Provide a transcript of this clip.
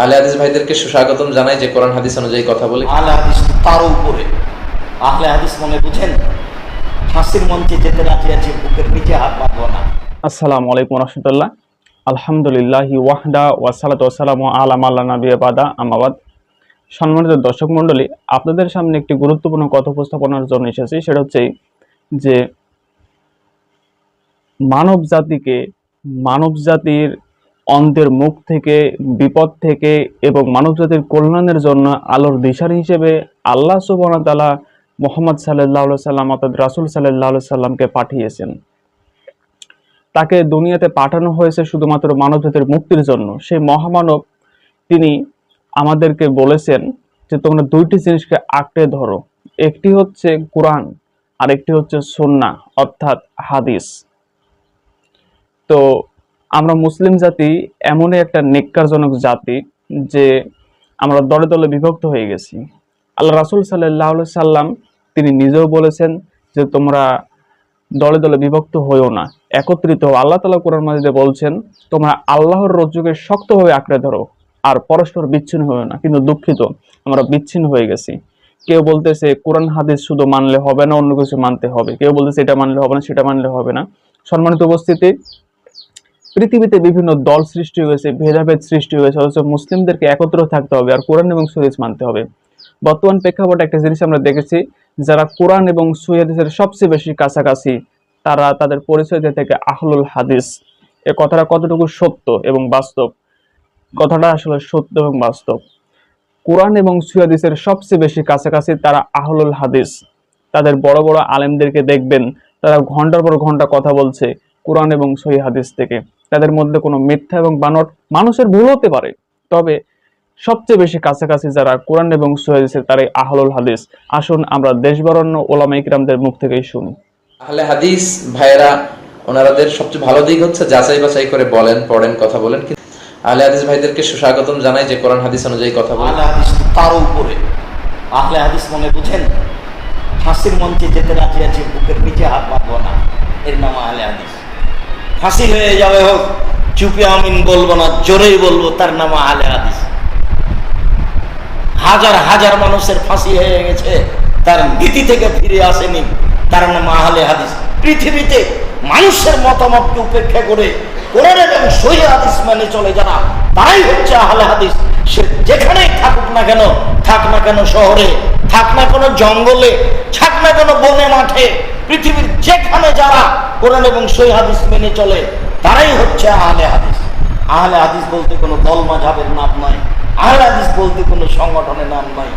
আহলে হাদিস ভাইদেরকে সুস্বাগতম জানাই যে কোরআন হাদিস অনুযায়ী কথা বলে। আহলে হাদিস তার উপরে। আহলে হাদিস মনে বুঝেন? ফাঁসির মঞ্চে যেতে রাজি আছে বুকের নিচে হাত বাঁধবো না। আসসালামু আলাইকুম রহমতুল্লাহ আলহামদুলিল্লাহ ওয়াহদা ওয়াসালাত ওয়াসালাম আলাম আল্লাহ নবী আবাদা আমাবাদ সম্মানিত দর্শক মণ্ডলী আপনাদের সামনে একটি গুরুত্বপূর্ণ কথা উপস্থাপনার জন্য এসেছি সেটা হচ্ছে যে মানব জাতিকে মানব জাতির অন্তের মুখ থেকে, বিপদ থেকে এবং মানব জাতির কল্যাণের জন্য আলোর দিশার হিসেবে আল্লাহ সুবহানাহু মোহাম্মদ সাল্লাহ সাল্লাম অর্থাৎ রাসুল সাল্লাহ সাল্লামকে পাঠিয়েছেন। তাকে দুনিয়াতে পাঠানো হয়েছে শুধুমাত্র মানবজাতির মুক্তির জন্য। সেই মহামানব তিনি আমাদেরকে বলেছেন যে, তোমরা দুইটি জিনিসকে আঁকড়ে ধরো। একটি হচ্ছে কোরআন আর একটি হচ্ছে সন্না অর্থাৎ হাদিস। তো আমরা মুসলিম জাতি এমনই একটা নেককারজনক জাতি যে আমরা দলে দলে বিভক্ত হয়ে গেছি। আল্লাহ রাসুল সাল্লাহ সাল্লাম তিনি নিজেও বলেছেন যে তোমরা দলে দলে বিভক্ত হয়েও না, একত্রিত আল্লাহ তালা কোরআন মাজিদে বলছেন, তোমরা আল্লাহর রজ্জুকে শক্তভাবে আঁকড়ে ধরো আর পরস্পর বিচ্ছিন্ন হয়েও না, কিন্তু দুঃখিত, আমরা বিচ্ছিন্ন হয়ে গেছি। কেউ বলতেছে, কোরআন হাদিস শুধু মানলে হবে না, অন্য কিছু মানতে হবে। কেউ বলতেছে, এটা মানলে হবে না, সেটা মানলে হবে না। সম্মানিত উপস্থিতি পৃথিবীতে বিভিন্ন দল সৃষ্টি হয়েছে, ভেদাভেদ সৃষ্টি হয়েছে, অথচ মুসলিমদেরকে একত্র থাকতে হবে আর কোরআন এবং সুরেজ মানতে হবে। বর্তমান প্রেক্ষাপটে একটা জিনিস আমরা দেখেছি, যারা কোরআন এবং সুহাদিসের সবচেয়ে বেশি কাছাকাছি, তারা তাদের পরিচয় থেকে আহলুল হাদিস। এ কথাটা কতটুকু সত্য এবং বাস্তব? কথাটা আসলে সত্য এবং বাস্তব। কোরআন এবং সুহাদিসের সবচেয়ে বেশি কাছাকাছি তারা আহলুল হাদিস। তাদের বড় বড় আলেমদেরকে দেখবেন, তারা ঘণ্টার পর ঘণ্টা কথা বলছে কোরআন এবং সহি হাদিস থেকে। তাদের মধ্যে কোনো মিথ্যা এবং বানর মানুষের ভুল হতে পারে। তবে সবচেয়ে বেশি কাছাকাছি যারা কোরআন এবং সুহাদিসের তারাই আহলুল হাদিস। আসুন আমরা দেশবরণ্য ওলামা ইকরামদের মুখ থেকেই শুনি। আহলে হাদিস ভাইয়েরা ওনারাদের সবচেয়ে ভালো দিক হচ্ছে যাচাই বাছাই করে বলেন পড়েন কথা বলেন। আহলে হাদিস ভাইদেরকে সুস্বাগতম জানাই যে কোরআন হাদিস অনুযায়ী কথা বলে আহলে হাদিস তার উপরে। আহলে হাদিস মনে বুঝেন ফাঁসির মঞ্চে যেতে রাজি আছে বুকের নিচে হাত বাঁধবো না। ফাঁসি হয়ে যাবে হোক, চুপি আমিন বলব না, জোরেই বলব, তার নাম আহলে হাদিস। হাজার হাজার মানুষের ফাঁসি হয়ে গেছে, তার নীতি থেকে ফিরে আসেনি, তার নাম আহলে হাদিস। পৃথিবীতে মানুষের মতামতকে উপেক্ষা করে সহি হাদিস মেনে চলে যারা, তারাই হচ্ছে আহলে হাদিস। সে যেখানেই থাকুক না কেন, থাক না কেন শহরে, থাক না কোনো জঙ্গলে, থাক না কোনো বনে মাঠে, পৃথিবীর যেখানে যারা কোরআন এবং সই হাদিস মেনে চলে, তারাই হচ্ছে আহলে হাদিস। আহলে হাদিস বলতে কোনো দল মাঝাবের নাম নয়, আহলে হাদিস বলতে কোনো সংগঠনের নাম নয়।